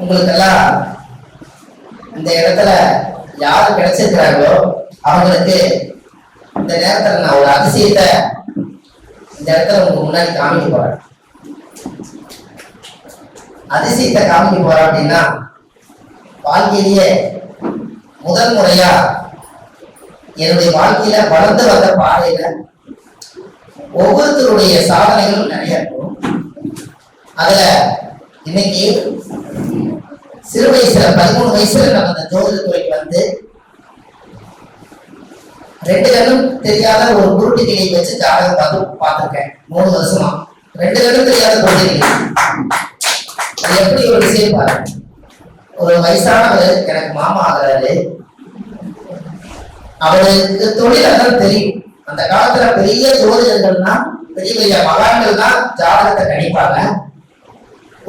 உங்களுக்கெல்லாம் இந்த இடத்துல யார் கிடைச்சிருக்கிறாங்களோ அவங்களுக்கு இந்த நேரத்துல நான் ஒரு அதிசயத்தை இந்த இடத்துல உங்களுக்கு முன்னாடி காமிக்க போறேன். அதிசயத்தை காமிக்க போறேன் அப்படின்னா வாழ்க்கையிலேயே முதல் முறையா என்னுடைய வாழ்க்கையில வளர்ந்து வந்த பாதையில ஒவ்வொருத்தருடைய சாதனைகளும் நிறைய இருக்கும். அதுல இன்னைக்கு சிறு வயசுல பதிமூணு வயசுல நம்ம அந்த ஜோதிட துறைக்கு வந்து ரெண்டு கண்ணும் தெரியாத ஒரு குருட்டு கிளியை வச்சு ஜாதகம் பார்த்து பார்த்திருக்கேன். மூணு வருஷமா. ரெண்டு கண்ணும் தெரியாத குருட்டு கிளி அது எப்படி ஒரு விஷயம் பாருங்க ஒரு வயசானவர் எனக்கு மாமா ஆகிறாரு. அவருக்கு தொழில் அதான் தெரியும். அந்த காலத்துல பெரிய ஜோதிடர்கள்னா பெரிய பெரிய மகான்கள் தான் ஜாதகத்தை கணிப்பாங்க.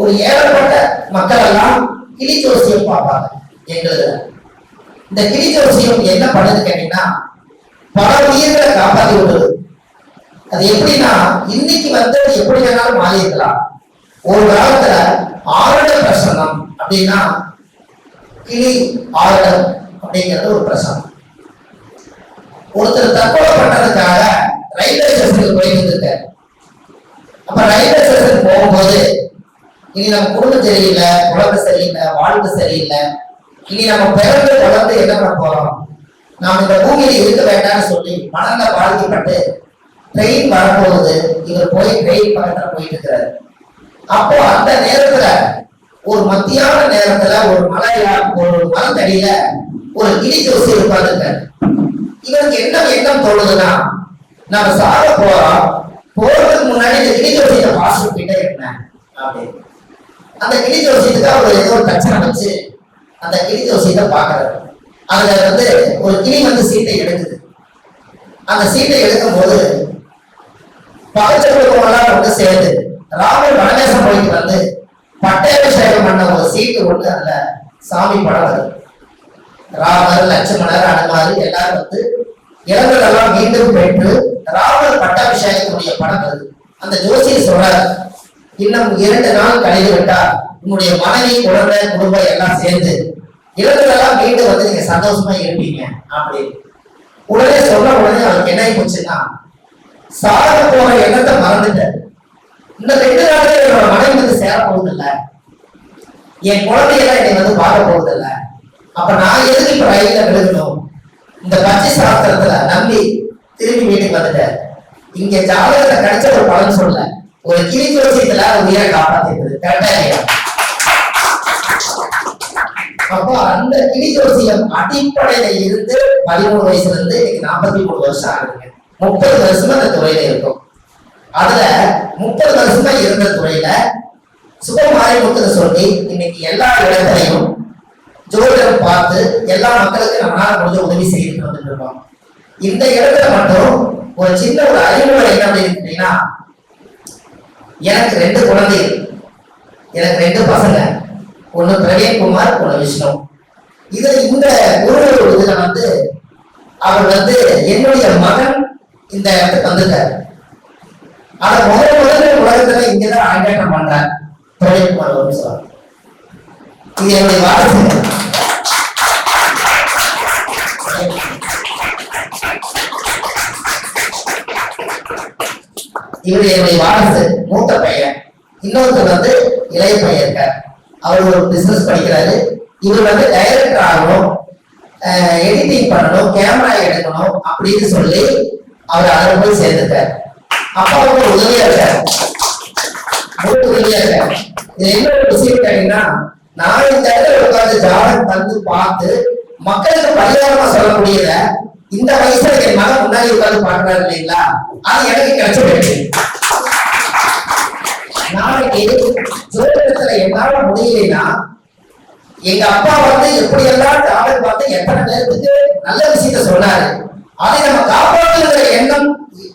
ஒரு ஏழப்பட்ட மக்கள் எல்லாம் கிளி ஜோசியம் பார்ப்பாங்க. எங்களது இந்த கிளி ஜோசியம் என்ன பண்ணுது கேட்டீங்கன்னா பல உயிர்களை காப்பாற்றி விடுறது அது எப்படின்னா இன்னைக்கு வந்து எப்படி வேணாலும் மாறியிருக்கலாம் ஒரு காலத்துல ஆருட பிரசனம் அப்படின்னா கிளி ஆருடம் அப்படிங்கிறது ஒரு பிரசனம் ஒருத்தர் தற்கொலை பண்றதுக்காக ரயில்வே ஸ்டேஷனுக்கு போயிட்டு இருக்காரு அப்ப ரயில்வே ஸ்டேஷன் போகும்போது இனி நம்ம குடும்பம் சரியில்லை உடம்பு சரியில்லை வாழ்வு சரியில்லை. இனி நம்ம பிறகு வளர்ந்து என்ன பண்ண போறோம்? நாம் இந்த பூமியில இருக்க வேண்டாம்னு சொல்லி மனநில பாதிக்கப்பட்டு ட்ரெயின் வரப்போகுது இவர் போய் ட்ரெயின் பக்கத்துல போயிட்டு இருக்கிறாரு அப்போ அந்த நேரத்துல ஒரு மத்தியான நேரத்துல ஒரு மலையா ஒரு மரத்தடியில ஒரு கிளி ஜோசி உட்கார்ந்துருக்காரு. இவருக்கு என்ன எண்ணம் தோணுதுன்னா நம்ம சாக போறோம் போறதுக்கு முன்னாடி இந்த கிளி ஜோசியத்தை பாஸ்டர் கிட்ட என்ன அப்படின்னு. அந்த கிளி ஜோசியத்துக்கு அவர் ஏதோ ஒரு பிரச்சனை வச்சு அந்த கிளி ஜோசியத்தை பாக்குறாரு அதுல வந்து ஒரு கிளி வந்து சீட்டை எடுக்குது. அந்த சீட்டை எடுக்கும் போது பகச்ச வந்து சேர்ந்து ராமர் வனதேசம் போயிட்டு வந்து பட்டாபிஷேகம் பண்ண ஒரு சீட்டு ஒண்ணு அதுல சாமி படம் வருது. ராமர் லட்சுமணர் அனுமார் எல்லாரும் வந்து இளங்கலெல்லாம் மீண்டும் பெற்று ராமர் பட்டாபிஷேகத்துடைய படம் வருது. அந்த ஜோசியர் சொல்றாரு இன்னும் இரண்டு நாள் கழிந்து விட்டால் உன்னுடைய மனைவி குழந்தை குடும்பம் எல்லாம் சேர்ந்து இளங்கலெல்லாம் மீண்டும் வந்து நீங்க சந்தோஷமா இருப்பீங்க அப்படின்னு. உடனே சொன்ன உடனே அவருக்கு என்ன ஆகி போச்சுன்னா சாக போற எண்ணத்தை மறந்துட்டேன். இந்த ரெண்டு நாள்ல என்னோட மனைவி வந்து சேர போகுது என் குழந்தையெல்லாம் என்னை வந்து பார்க்க போகுது அப்ப நான் எதுக்கு இப்ப ரயில விழுகணும்? இந்த பச்சை சாஸ்திரத்துல நம்பி திரும்பி வீட்டுக்கு வந்துட்டேன். இங்க ஜாதகத்தை கிடைச்ச ஒரு பலன் சொல்ல ஒரு கிளி ஜோசியத்துல உயிரை காப்பாத்திருக்குது கரெக்டா இல்லையா? அப்போ அந்த கிளி ஜோசியம் அடிப்படையில இருந்து பதிமூணு வயசுல இருந்து இன்னைக்கு நாற்பத்தி மூணு வருஷம் ஆகுதுங்க. முப்பது வருஷமா அந்த துறையில இருக்கும். அதுல முப்பது வருஷமா இருந்த துறையில சுபமாரிமுத்துன்னு சொல்லி இன்னைக்கு எல்லா இடத்துலையும் ஜோதிடம் பார்த்து எல்லா மக்களுக்கும் நம்மளால முடிஞ்ச உதவி செய்துட்டு வந்துட்டு இருக்கோம். இந்த இடத்துல மட்டும் ஒரு சின்ன ஒரு அறிமுறை என்ன அப்படின்னு எனக்கு ரெண்டு குழந்தைகள் எனக்கு ரெண்டு பசங்க. ஒண்ணு பிரவீன்குமார் ஒண்ணு விஷ்ணு. இது இந்த ஒரு இதுல வந்து அவர் வந்து என்னுடைய மகன் இந்த இடத்துக்கு வந்துட்டார் ஆனா முதல் முதல்ல உலகத்துல இங்கதான் அரங்கேற்றம் பண்றார். பிரவீன்குமார் ஒரு சொல்றார் இது என்னுடைய வாரசு. இவர் என்னுடைய வாரசு மூத்த பையன். இன்னொருத்தர் வந்து இளைய பையன் இருக்கார். அவர் ஒரு பிசினஸ் படிக்கிறாரு. இவர் வந்து டைரக்டர் ஆகணும் எடிட்டிங் பண்ணணும் கேமரா எடுக்கணும் அப்படின்னு சொல்லி அவர் அதில் போய் சேர்ந்துட்டார் அப்பாவுக்கு ஒரு உதவியா இருக்கார். மூணு உதவியா இருக்கார். இது என்ன ஒரு விஷயம் கேட்டீங்கன்னா நான் இந்த இடத்துல உட்கார்ந்து ஜாதகம் வந்து பார்த்து மக்களுக்கு பரிகாரமா சொல்லக்கூடியதை இந்த வயசுல என் மகன் முன்னாடி உட்கார்ந்து பாக்குறாரு இல்லைங்களா? அது எனக்கு கிடைச்ச வெற்றி. நாளைக்கு ஜோதிடத்துல என்னால முடியலைன்னா எங்க அப்பா வந்து எப்படி எல்லாம் ஜாதகம் பார்த்து எத்தனை பேருக்கு நல்ல விஷயத்த சொன்னாரு அதை நம்ம காப்பாற்றுகிற எண்ணம்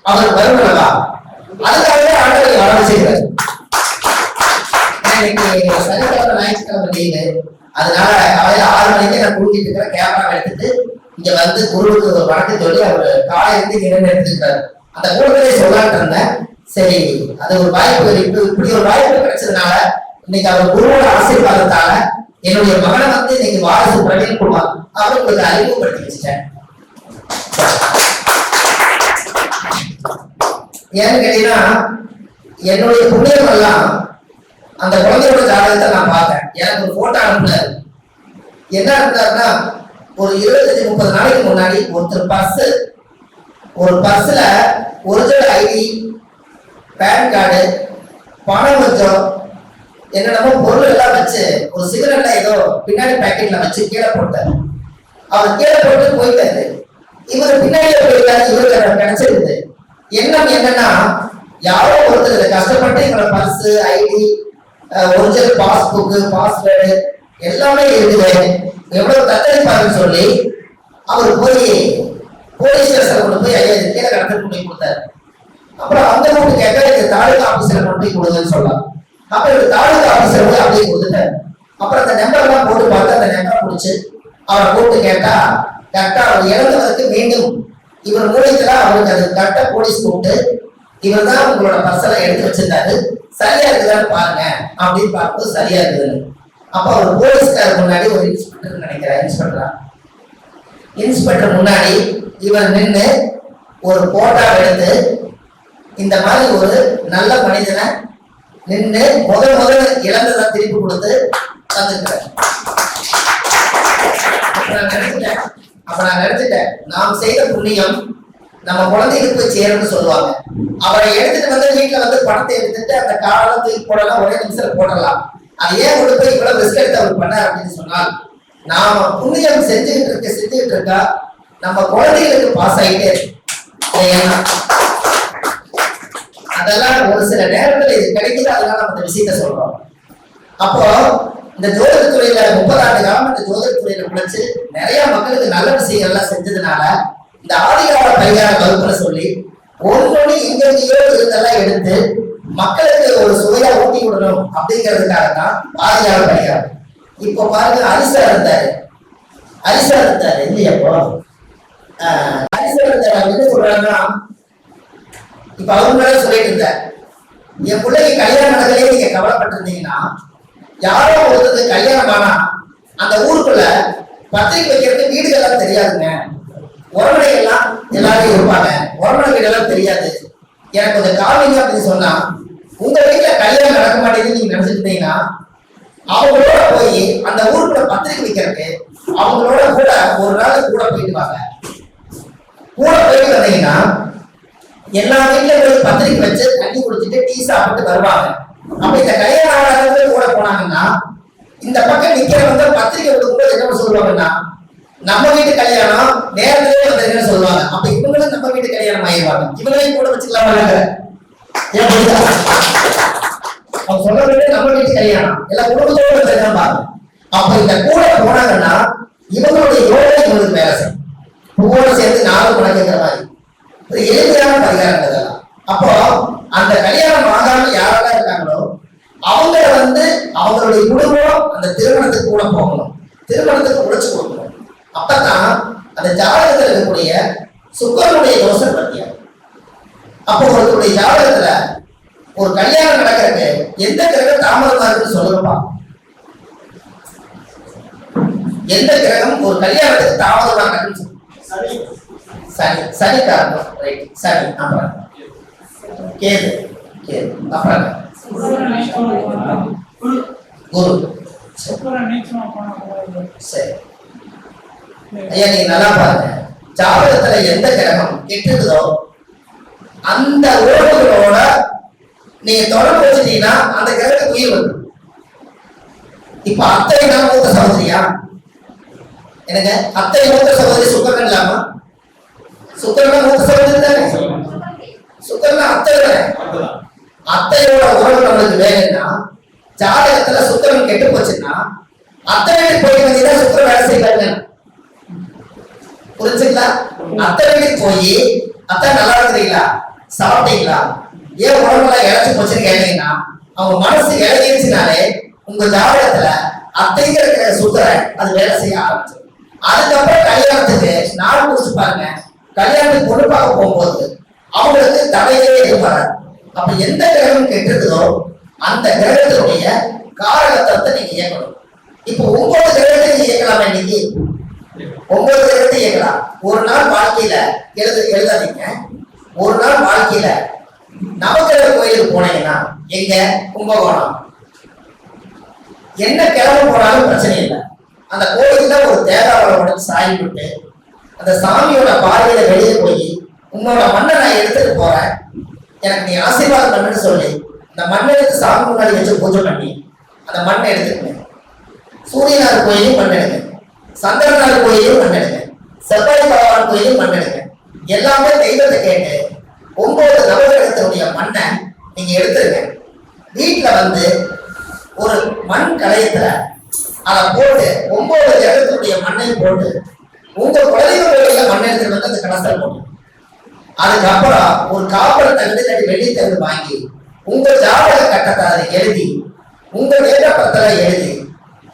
அவர் வருவதா அதுக்காகவே ஆண்டவரை வர செய்கிறார். இன்னைக்கு சனிக்கிழமை ஞாயிற்றுக்கிழமை லீவு அதனால காலையில ஆறு மணிக்கு நான் கூட்டிட்டு இருக்கிற கேமரா எடுத்துட்டு இங்க வந்து குருவுக்கு ஒரு வழக்கு சொல்லி அவர் காலையில இருந்து இரண்டு எடுத்துக்கிட்டாரு அந்த கூட்டத்திலே சொல்லாட்டு இருந்தேன் சரி அது ஒரு வாய்ப்பு இப்படி இப்படி ஒரு வாய்ப்பு கிடைச்சதுனால இன்னைக்கு அவர் குருவோட ஆசீர்வாதத்தால என்னுடைய மகனை வந்து இன்னைக்கு வாரிசு பிரவீன்குமார் அவருக்கு அறிமுகப்படுத்தி வச்சிட்டேன் ஏன்னு கேட்டீங்கன்னா என்னுடைய புண்ணியம் எல்லாம் அந்த குழந்தையோட ஜாதகத்தை நான் பார்த்தேன். எனக்கு ஒரு போட்டோ அனுப்புனாரு. என்ன இருந்தாருன்னா ஒரு இருபத்தஞ்சு முப்பது நாளைக்கு முன்னாடி ஒருத்தர் பஸ் ஒரு பஸ்ல ஒரிஜினல் ஐடி பேன் கார்டு பணம் கொஞ்சம் என்னென்னமோ பொருள் எல்லாம் வச்சு ஒரு சிகரெட்ல ஏதோ பின்னாடி பேக்கெட்ல வச்சு கீழே போட்டார். அவர் கீழே போட்டு போயிட்டாரு. இவர் பின்னாடியே போயிட்டாரு இவருக்கு அது எண்ணம் என்னன்னா யாரோ ஒருத்தர் கஷ்டப்பட்டு எங்களோட purse ID original passbook password எல்லாமே இருக்குது. எவ்வளவு தத்தளிப்பாருன்னு சொல்லி அவர் போய் போலீஸ் ஸ்டேஷன் கொண்டு போய் ஐயா இது கீழே கடத்த கொண்டு கொடுத்தாரு. அப்புறம் அந்த வீட்டு கேட்க இது தாலுகா ஆபீசர் கொண்டு போய் கொடுங்கன்னு சொல்லலாம் அப்ப இவர் தாலுகா ஆபீசர் போய் அப்படியே கொடுத்துட்டாரு. அப்புறம் அந்த நம்பர் எல்லாம் போட்டு பார்த்து அந்த நம்பரை முடிச்சு அவரை கூப்பிட்டு கேட்டா கரெக்டா அவர் இறந்தவருக்கு மீண்டும் இவர் மூலத்துல அவருக்கு அது கரெக்டா போலீஸ் கூப்பிட்டு இவர் தான் உங்களோட பர்சலை எடுத்து வச்சிருந்தாரு. சரியா இருக்குதான்னு பாருங்க. அப்படின்னு பார்க்கும்போது சரியா இருக்குது அப்ப அவர் போலீஸ்காரர் முன்னாடி ஒரு இன்ஸ்பெக்டர் நினைக்கிறேன். இன்ஸ்பெக்டரா? இன்ஸ்பெக்டர் முன்னாடி இவர் நின்று ஒரு போட்டோ எடுத்து இந்த மாதிரி ஒரு நல்ல மனிதனை நின்று முதல் முதல் இழந்ததை திருப்பி கொடுத்து தந்துருக்கிறார். அப்ப நான் நினைச்சிட்டேன். அப்ப நான் நினைச்சிட்டேன். நாம் செய்த புண்ணியம் நம்ம குழந்தைக்கு போய் சேரும்னு சொல்லுவாங்க. அவரை எடுத்துட்டு வந்து வீட்டுல வந்து பணத்தை எடுத்துட்டு அந்த காலம் போடலாம் ஒரே நிமிஷத்துல போடலாம். அது ஏன் கொண்டு போய் இவ்வளவு ரிஸ்க் எடுத்து அவர் பண்ணார் அப்படின்னு சொன்னால் நாம புண்ணியம் செஞ்சுக்கிட்டு இருக்க செஞ்சுக்கிட்டு இருக்கா நம்ம குழந்தைகளுக்கு பாஸ் ஆகிட்டே அதெல்லாம் ஒரு சில நேரத்துல இது கிடைக்குது அதெல்லாம் நம்ம இந்த விஷயத்த சொல்றோம். அப்போ இந்த ஜோதிட துறையில முப்பது ஆண்டு காலம் இந்த ஜோதிட துறையில உழைச்சு நிறைய மக்களுக்கு நல்ல விஷயங்கள் எல்லாம் செஞ்சதுனால இந்த ஆதிகால பரிகார வகுப்புல சொல்லி ஒவ்வொரு எங்க எங்கேயோ இருந்தெல்லாம் எடுத்து மக்களுக்கு ஒரு சுவையா ஊட்டி விடணும் அப்படிங்கிறதுக்காக தான் ஆதிகால பரிகாரம். இப்போ பாருங்க அரிசா இருந்தாரு அரிசா இருந்தாரு இல்லையப்போ ஆஹ் அரிசா இருந்தாரு அவங்க என்ன சொல்றாருன்னா இப்ப அவங்க மேல சொல்லிட்டு இருந்தார். என் பிள்ளைக்கு கல்யாணம் நடக்கலையே நீங்க கவலைப்பட்டிருந்தீங்கன்னா யாரோ ஒருத்தருக்கு கல்யாணம் ஆனா அந்த ஊருக்குள்ள பத்திரிக்கை வைக்கிறதுக்கு வீடுகள்லாம் தெரியாதுங்க. உறவினை எல்லாம் எல்லாரும் இருப்பாங்க. உறவினை வீடெல்லாம் தெரியாது. எனக்கு கொஞ்சம் காமிங்க அப்படின்னு சொன்னா உங்க வீட்டுல கல்யாணம் நடக்க மாட்டேங்குதுன்னு நீங்க நினைச்சிட்டு அவங்களோட போய் அந்த ஊருக்குள்ள பத்திரிக்கை வைக்கிறதுக்கு அவங்களோட கூட ஒரு நாள் கூட போயிட்டு வாங்க. கூட போயிட்டு வந்தீங்கன்னா எல்லா வீட்லயும் பத்திரிக்கை வச்சு தண்ணி குடிச்சிட்டு டீ சாப்பிட்டு வருவாங்க. அப்ப இந்த கல்யாண ஆளாளர்கள் கூட போனாங்கன்னா இந்த பக்கம் நிக்கிறவங்க பத்திரிக்கை கொடுக்கும்போது என்ன சொல்லுவாங்கன்னா நம்ம வீட்டு கல்யாணம் நேரத்திலே வந்திருக்குன்னு சொல்லுவாங்க. அப்ப இவங்களும் நம்ம வீட்டு கல்யாணம் ஆயிடுவாங்க. இவங்களையும் கூட வச்சுக்கலாமா அவங்க சொல்றது நம்ம வீட்டு கல்யாணம். எல்லாம் குடும்பத்தோட கல்யாணம் பாருங்க. அப்ப இந்த கூட போனாங்கன்னா இவங்களுடைய யோகை இவங்களுக்கு வேலை செய்யும். பூவோட சேர்ந்து நாலு மடங்குங்கிற மாதிரி. எளிமையான பரிகாரம் இதெல்லாம். அப்போ அந்த கல்யாணம் ஆகாம யாரெல்லாம் இருக்காங்களோ அவங்கள வந்து அவங்களுடைய குடும்பம் அந்த திருமணத்துக்கு கூட போகணும். திருமணத்துக்கு உழைச்சு கொடுக்கணும். அப்பதான் அந்த ஜாதகத்தில் இருக்கக்கூடிய சுக்கரனுடைய தோஷம் பற்றியா அப்போ ஒருத்தருடைய ஜாதகத்துல ஒரு கல்யாணம் நடக்கிறதுக்கு எந்த கிரகம் தாமதமா இருக்குன்னு சொல்லுங்கப்பா. எந்த கிரகம் ஒரு கல்யாணத்துக்கு தாமதமா நடக்குன்னு சனி. சனி. காரணம். ரைட் சனி. அப்புறம். கேது. கேது. அப்புறம். குரு. சரி. ஐயா நீங்க நல்லா பாருங்க. ஜாதகத்துல எந்த கிரகம் கெட்டுதோ அந்த உறவுகளோட நீங்க தொடர்பு வச்சுட்டீங்கன்னா அந்த கிரகத்துக்கு உயிர் வரும். இப்ப அத்தை நான் மூத்த சகோதரியா? எனக்கு அத்தை மூத்த சகோதரி சுக்கரன் இல்லாமா? சுக்கரன் மூத்த சகோதரி தானே? சுக்கரன் அத்தை தானே? அத்தையோட உறவு நம்மளுக்கு வேணும்னா ஜாதகத்துல சுக்கரன் கெட்டு போச்சுன்னா அத்தை வீட்டுக்கு போய் வந்தீங்கன்னா சுக்கரன் வேலை செய்யலாங்க புரிஞ்சுங்களா? அத்தை வீட்டுக்கு போய் அத்தை நல்லா இருக்கிறீங்களா? சாப்பிட்டீங்களா? ஏன் உடம்புல இழைச்சு போச்சுன்னு கேட்டீங்கன்னா அவங்க மனசு இழகிருச்சுனாலே உங்க ஜாதகத்துல அத்தைங்கிற இருக்கிற அது வேலை செய்ய ஆரம்பிச்சிடும். அதுக்கப்புறம் கல்யாணத்துக்கு நாள் குடிச்சு பாருங்க. கல்யாணத்துக்கு பொண்ணு பார்க்க போகும்போது அவங்களுக்கு தலையிலே இருப்பாரு அப்ப எந்த கிரகம் கெட்டுதோ அந்த கிரகத்தினுடைய காரகத்தத்தை நீங்க இயக்கணும். இப்போ ஒன்பது கிரகத்தை இயக்கலாம் இன்னைக்கு. ஒன்பது கிரகத்தை இயக்கலாம். ஒரு நாள் வாழ்க்கையில எழுத எழுதாதீங்க. ஒரு நாள் வாழ்க்கையில நவகிரக கோயிலுக்கு போனீங்கன்னா எங்க? கும்பகோணம். என்ன கிழமை போனாலும் பிரச்சனை இல்லை. அந்த கோயில்ல ஒரு தேங்காவை உடச்சு சாய் விட்டு அந்த சாமியோட பார்வையில வெளியே போய் உன்னோட மண்ணை நான் எடுத்துட்டு போறேன். எனக்கு நீ ஆசீர்வாதம் பண்ணுன்னு சொல்லி அந்த மண்ணை எடுத்து சாமி முன்னாடி வச்சு பூஜை பண்ணி அந்த மண்ணை எடுத்துக்கணும் சூரியநாத கோயிலையும் மண் எடுங்க கோயிலையும் மண் எடுங்க செவ்வாய் பகவான் கோயிலையும் மண் எடுங்க எல்லாமே தெய்வத்தை கேட்டு ஒன்பது இருக்கக்கூடிய மண்ணை நீங்க எடுத்துருங்க. வீட்டுல வந்து ஒரு மண் கலையத்துல அதை போட்டு ஒன்பது கிரகத்தினுடைய மண்ணையும் போட்டு உங்க குழந்தைகளுடைய மண்ணை எடுத்துட்டு வந்து அந்த கலசல போட்டு. அதுக்கப்புறம் ஒரு காப்பர் தகுதி கட்டி வெள்ளி தந்து வாங்கி உங்க ஜாதக கட்டத்தை அதை எழுதி உங்க நேரப்பத்திர எழுதி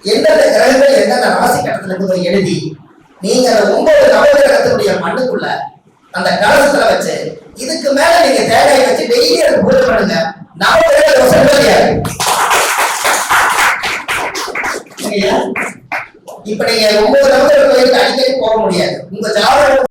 எந்தெந்த கிரகங்கள் எந்தெந்த ராசி கட்டத்தில் இருக்குதோ எழுதி நீங்க அந்த ஒன்பது நவகிரகத்தினுடைய மண்ணுக்குள்ள அந்த கலசத்துல வச்சு இதுக்கு மேல நீங்க தேங்காய் வச்சு டெய்லி அதை பூஜை பண்ணுங்க. நாலு தோஷம் கிடையாது இப்ப நீங்க ஒன்பது நம்பர் கோயிலுக்கு அடிக்கடி போக முடியாது. உங்க ஜாதகம்